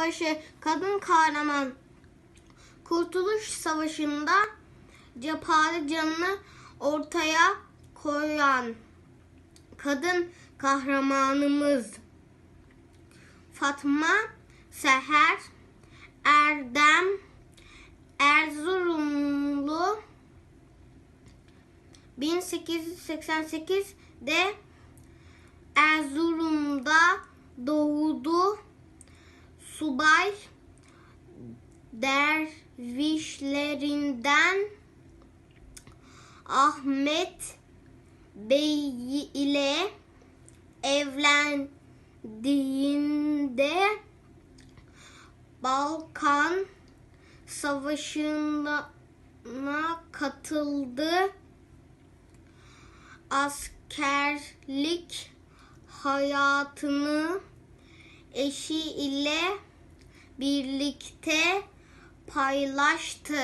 Savaşı kadın kahraman Kurtuluş Savaşı'nda cephalı canını ortaya koyan kadın kahramanımız Fatma Seher Erdem Erzurumlu 1888'de Erzurum'da doğdu. Subay dervişlerinden Ahmet Bey ile evlendiğinde Balkan Savaşı'na katıldı. Askerlik hayatını eşi ile birlikte paylaştı.